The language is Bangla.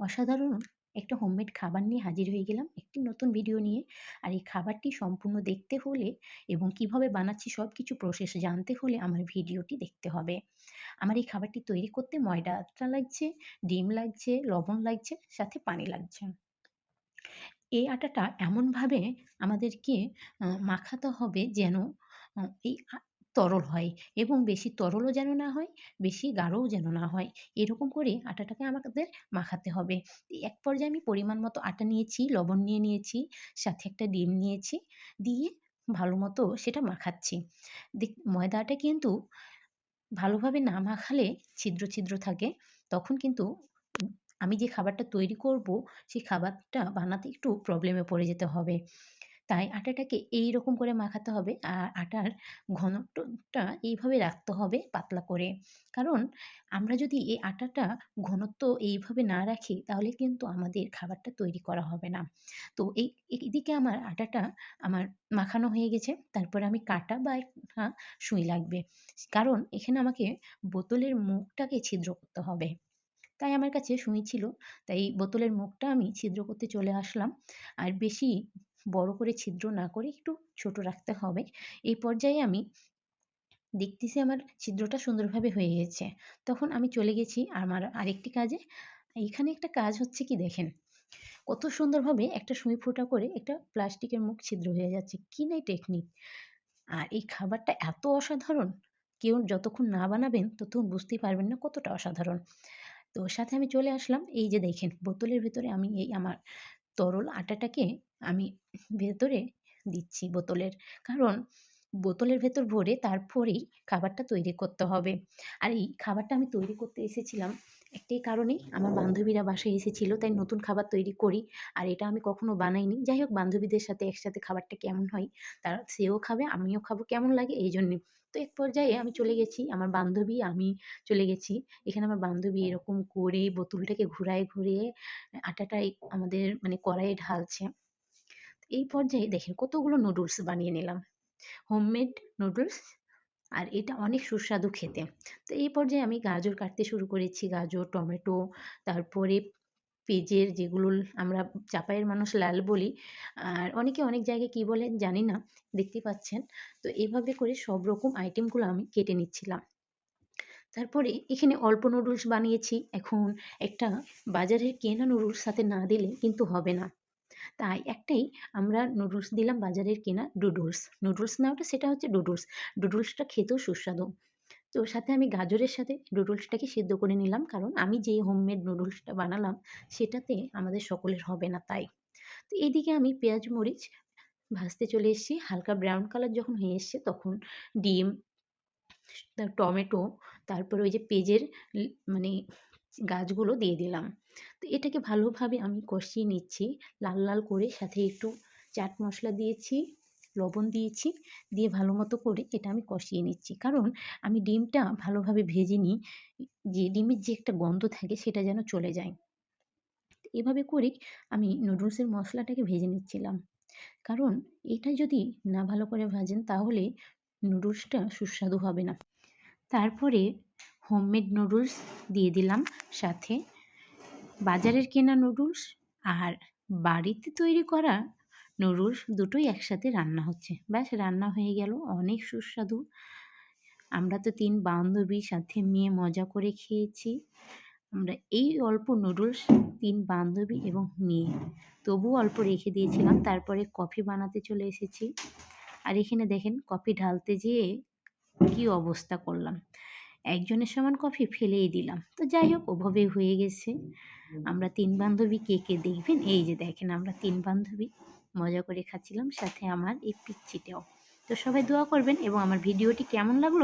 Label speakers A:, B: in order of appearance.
A: অসাধারণ একটা হোমমেড খাবার নিয়ে হাজির হয়ে গেলাম একটি নতুন ভিডিও নিয়ে। আর এই খাবারটি সম্পূর্ণ দেখতে হলে এবং কীভাবে বানাচ্ছি সব কিছু প্রসেস জানতে হলে আমার ভিডিওটি দেখতে হবে। আমার এই খাবারটি তৈরি করতে ময়দা আটা লাগছে, ডিম লাগছে, লবণ লাগছে, সাথে পানি লাগছে। এই আটাটা এমনভাবে আমাদেরকে মাখাতে হবে যেন এই তরল হয় এবং বেশি তরলও যেন না হয়, বেশি গাঢ়ও যেন না হয়। এরকম করে আটাটাকে আমাদের মাখাতে হবে। এক পর্যায়ে আমি পরিমাণ মতো আটা নিয়েছি, লবণ নিয়ে নিয়েছি, সাথে একটা ডিম নিয়েছি, দিয়ে ভালো মতো সেটা মাখাচ্ছি। দেখ ময়দা আটা কিন্তু ভালোভাবে না মাখালে ছিদ্র ছিদ্র থাকে, তখন কিন্তু আমি যে খাবারটা তৈরি করব সেই খাবারটা বানাতে একটু প্রবলেমে পড়ে যেতে হবে। তাই আটাটাকে এই রকম করে মাখাতে হবে। আর আটার ঘনত্বটা এইভাবে রাখতে হবে পাতলা করে। কারণ আমরা যদি এই আটাটা ঘনত্ব এইভাবে না রাখি, তাহলে কিন্তু আমাদের খাবারটা তৈরি করা হবে না। তো এই এদিকে আমার আটাটা আমার মাখানো হয়ে গেছে। তারপরে আমি কাটা বা একটা সুই লাগবে। কারণ এখানে আমাকে বোতলের মুখটাকে ছিদ্র করতে হবে। তাই আমার কাছে সুই ছিল। তাই বোতলের মুখটা আমি ছিদ্র করতে চলে আসলাম। আর বেশি বড় করে ছিদ্র না করে একটু ছোট রাখতে হবে। এই পর্যায়ে আমি দেখতেছি আমার ছিদ্রটা সুন্দরভাবে হয়ে গেছে। তখন আমি চলে গেছি আমার আরেকটি কাজে। এখানে একটা কাজ হচ্ছে কি দেখেন, কত সুন্দরভাবে একটা সুই ফোঁটা করে একটা প্লাস্টিকের মুখ ছিদ্র হয়ে যাচ্ছে। কি নাই টেকনিক আর এই খাবারটা এত অসাধারণ, কেউ যতক্ষণ না বানাবেন ততক্ষণ বুঝতেই পারবেন না কতটা অসাধারণ। তো সাথে আমি চলে আসলাম। এই যে দেখেন, বোতলের ভেতরে আমি এই আমার তরল আটাটাকে আমি ভেতরে দিচ্ছি বোতলের। কারণ বোতলের ভেতর ভরে তারপরেই খাবারটা তৈরি করতে হবে। আর এই খাবারটা আমি তৈরি করতে এসেছিলাম একটাই কারণেই আমার বান্ধবীরা বাসায় এসেছিল তাই নতুন খাবার তৈরি করি আর এটা আমি কখনো বানাইনি। যাই হোক বান্ধবীদের সাথে একসাথে খাবারটা কেমন হয় তারা সেও খাবে আমিও খাব কেমন লাগে এই জন্যে। তো এক পর্যায়ে আমি চলে গেছি আমার বান্ধবী আমি চলে গেছি। এখানে আমার বান্ধবী এরকম করে বোতলটাকে ঘুরায় ঘুরিয়ে আটাটা আমাদের মানে কড়াইয়ে ঢালছে। এই পর্যায়ে দেখেন কতগুলো নুডলস বানিয়ে নিলাম। হোমমেড নুডলস আর এটা অনেক সুস্বাদু খেতে। তো এই পর্যায়ে আমি গাজর কাটতে শুরু করেছি, গাজর, টমেটো, তারপরে পেঁয়াজের যেগুলো আমরা চাপাইয়ের মানুষ লাল বলি, আর অনেকে অনেক জায়গায় কী বলে জানি না, দেখতে পাচ্ছেন। তো এভাবে করে সব রকম আইটেমগুলো আমি কেটে নিচ্ছিলাম। তারপরে এখানে অল্প নুডলস বানিয়েছি। এখন একটা বাজারের কেনা নুডলস সাথে না দিলে কিন্তু হবে না। তাই একটাই আমরা নুডলস দিলাম বাজারের কেনা ডুডলস নুডলস না ওটা সেটা হচ্ছে ডুডলস ডুডলসটা খেতেও সুস্বাদু। তো সাথে আমি গাজরের সাথে নুডলসটাকে সিদ্ধ করে নিলাম, কারণ আমি যে হোমমেড নুডলসটা বানালাম সেটাতে আমাদের সকলের হবে না তাই। তো এইদিকে আমি পেঁয়াজ, মরিচ ভাজতে চলে এসেছি। হালকা ব্রাউন কালার যখন হয়ে এসছে তখন ডিম টমেটো, তারপরে ওই যে পেঁয়াজের মানে গাছগুলো দিয়ে দিলাম। তো এটাকে ভালোভাবে আমি কষিয়ে নিচ্ছি। লাল লাল করে সাথে একটু চাট মশলা দিয়েছি, লবণ দিয়েছি, দিয়ে ভালো মতো করে এটা আমি কষিয়ে নিচ্ছি। কারণ আমি ডিমটা ভালোভাবে ভেজে নিই, যে ডিমের যে একটা গন্ধ থাকে সেটা যেন চলে যায়। এভাবে করে আমি নুডলসের মশলাটাকে ভেজে নিচ্ছিলাম। কারণ এটা যদি না ভালো করে ভাজেন তাহলে নুডলসটা সুস্বাদু হবে না। তারপরে হোমমেড নুডলস দিয়ে দিলাম সাথে বাজারের কেনা নুডলস আর বাড়িতে তৈরি করা নুডলস দুটোই একসাথে রান্না হচ্ছে। ব্যাস, রান্না হয়ে গেল। অনেক সুস্বাদু। আমরা তো তিন বান্ধবী সাথে মেয়ে মজা করে খেয়েছি। আমরা এই অল্প নুডলস তিন বান্ধবী এবং মেয়ে। তবু অল্প রেখে দিয়েছিলাম। তারপরে কফি বানাতে চলে এসেছি। আর এখানে দেখেন, কফি ঢালতে যেয়ে কি অবস্থা করলাম। একজনের সমান কফি ফেলেই দিলাম। তো যাই হোক ওভাবে হয়ে গেছে। আমরা তিন বান্ধবী, কে কে দেখবেন? এই যে দেখেন, আমরা তিন বান্ধবী। মজা করে খাচ্ছিলাম, সাথে আমার এই পিচ্ছিটাও তো সবাই দোয়া করবেন এবং আমার ভিডিওটি কেমন লাগল